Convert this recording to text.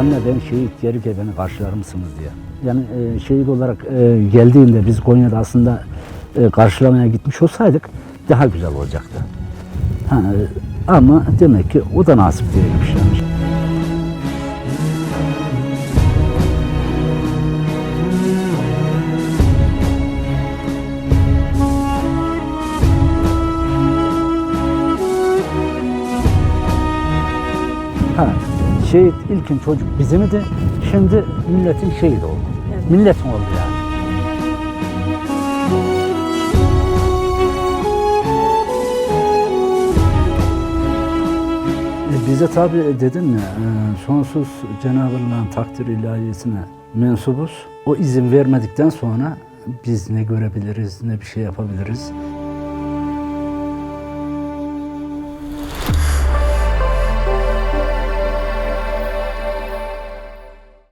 Anne ben şehit gelirken beni karşılar mısınız diye. Yani e, şehit olarak e, geldiğinde biz Konya'da aslında e, karşılamaya gitmiş olsaydık daha güzel olacaktı. Ha, e, ama demek ki o da nasip değilmiş yani. Ha, şehit ilkin çocuk bizim idi. Şimdi milletin şehidi oldu. Milletin oldu yani. E, bize tabi dedim ya e, sonsuz Cenab-ı Allah'ın takdir ilahiyesine mensubuz. O izin vermedikten sonra biz ne görebiliriz ne bir şey yapabiliriz.